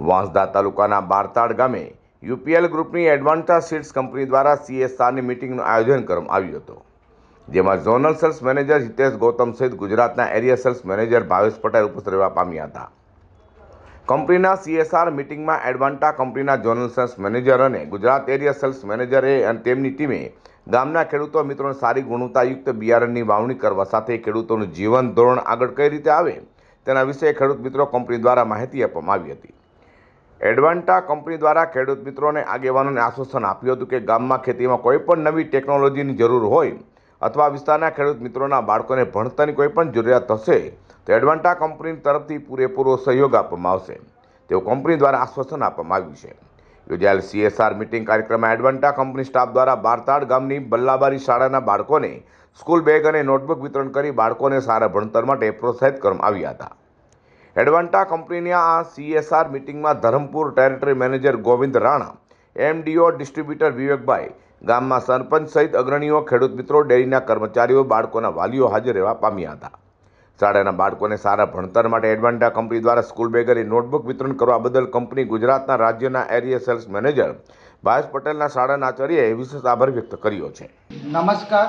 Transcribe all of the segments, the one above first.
વાંસદા તાલુકાના બારતાડ ગામે યુપીએલ ગ્રુપની એડવાન્ટા સીડ્સ કંપની દ્વારા સીએસઆરની મિટિંગનું આયોજન કરવામાં આવ્યું હતું, જેમાં zonal sales manager Hitesh Gautam સહિત ગુજરાતના area sales manager Bhavesh Patel ઉપસ્થિત રહેવા પામ્યા હતા. કંપનીના સીએસઆર મિટિંગમાં એડવાન્ટા કંપનીના ઝોનલ સેલ્સ મેનેજર અને ગુજરાત એરિયા સેલ્સ મેનેજરે અને તેમની ટીમે ગામના ખેડૂતો મિત્રોને સારી ગુણવત્તાયુક્ત બિયારણની વાવણી કરવા સાથે ખેડૂતોનું જીવન ધોરણ આગળ કઈ રીતે આવે તેના વિશે ખેડૂત મિત્રો કંપની દ્વારા માહિતી આપવામાં આવી હતી. એડવાન્ટા કંપની દ્વારા ખેડૂત મિત્રોને આગેવાનોને આશ્વાસન આપ્યું હતું કે ગામમાં ખેતીમાં કોઈ પણ નવી ટેકનોલોજીની જરૂર હોય અથવા વિસ્તારના ખેડૂત મિત્રોના બાળકોને ભણતરની કોઈપણ જરૂરિયાત હશે, તો એડવાન્ટા કંપની તરફથી પૂરેપૂરો સહયોગ આપવામાં આવશે. તેવું કંપની દ્વારા આશ્વાસન આપવામાં આવ્યું છે. યોજાયેલ સીએસઆર મિટિંગ કાર્યક્રમમાં એડવાન્ટા કંપની સ્ટાફ દ્વારા બારતાડ ગામની બલ્લાબારી શાળાના બાળકોને સ્કૂલ બેગ અને નોટબુક વિતરણ કરી બાળકોને સારા ભણતર માટે પ્રોત્સાહિત કરવામાં આવ્યા હતા. એડવાન્ટા કંપનીની આ સીએસઆર મિટિંગમાં Dharampur territory manager Govind Rana, MDO distributor Vivekbhai, ગામમાં સરપંચ સહિત અગ્રણીઓ, ખેડૂત મિત્રો, ડેરીના કર્મચારીઓ, બાળકોના વાલીઓ હાજર રહેવા પામ્યા હતા. શાળાના બાળકોને સારા ભણતર માટે એડવાન્ટા કંપની દ્વારા સ્કૂલ બેગ અને નોટબુક વિતરણ કરવા બદલ કંપની ગુજરાતના રાજ્યના એરિયા સેલ્સ મેનેજર ભાવેશ પટેલના શાળાના આચાર્યએ વિશેષ આભાર વ્યક્ત કર્યો છે. નમસ્કાર.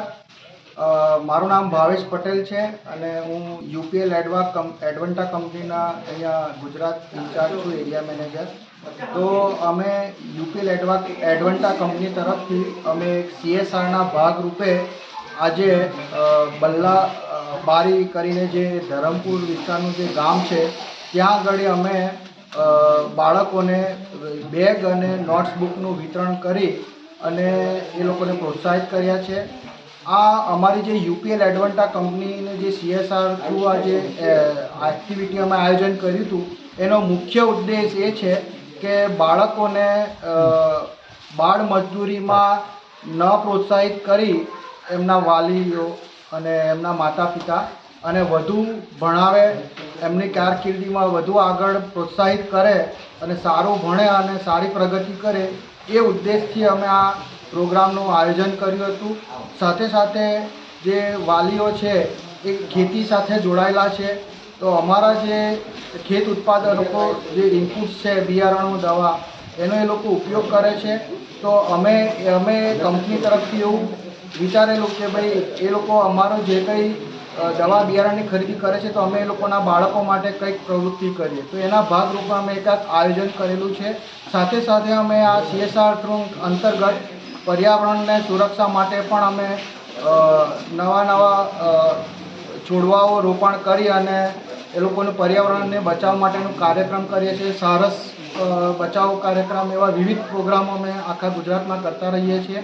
મારું નામ ભાવેશ પટેલ છે અને હું યુપીએલ એડવા એડવન્ટા કંપનીના અહીંયા ગુજરાત ઇન્ચાર્જ છું, એરિયા મેનેજર. તો અમે યુપીએલ એડવા એડવન્ટા કંપની તરફથી અમે સીએસઆરના ભાગરૂપે આજે બલ્લા બારી કરીને જે ધરમપુર વિસ્તારનું જે ગામ છે, ત્યાં આગળ અમે બાળકોને બેગ અને નોટ્સબુકનું વિતરણ કરી અને એ લોકોને પ્રોત્સાહિત કર્યા છે. આ અમારી જે યુપીએલ એડવન્ટા કંપનીની જે સીએસઆર થ્રુ આ જે એક્ટિવિટી અમે આયોજન કર્યું હતું, એનો મુખ્ય ઉદ્દેશ એ છે કે બાળકોને બાળ મજદૂરીમાં ન પ્રોત્સાહિત કરી એમના વાલીઓ અને એમના માતા પિતા અને વધુ ભણાવે, એમની કારકિર્દીમાં વધુ આગળ પ્રોત્સાહિત કરે અને સારું ભણે અને સારી પ્રગતિ કરે, એ ઉદ્દેશથી અમે આ પ્રોગ્રામનું આયોજન કર્યું હતું. સાથે સાથે જે વાલીઓ છે, એ ખેતી સાથે જોડાયેલા છે. તો અમારા જે ખેત ઉત્પાદકો, જે ઇનપુટ્સ છે, બિયારણો, દવા, એનો એ લોકો ઉપયોગ કરે છે. તો અમે અમે કંપની તરફથી એવું વિચારેલું કે ભાઈ, એ લોકો અમારો જે કંઈ દવા બિયારણની ખરીદી કરે છે તો અમે એ લોકોના બાળકો માટે કંઈક પ્રવૃત્તિ કરીએ. તો એના ભાગરૂપે અમે એકાદ આયોજન કરેલું છે. સાથે સાથે અમે આ સીએસઆર થ્રુ અંતર્ગત પર્યાવરણને સુરક્ષા માટે પણ અમે નવા નવા છોડવાઓ રોપણ કરી અને એ લોકોનું પર્યાવરણને બચાવ માટેનું કાર્યક્રમ કરીએ છીએ. સારસ બચાવ કાર્યક્રમ એવા વિવિધ પ્રોગ્રામો અમે આખા ગુજરાતમાં કરતા રહીએ છીએ.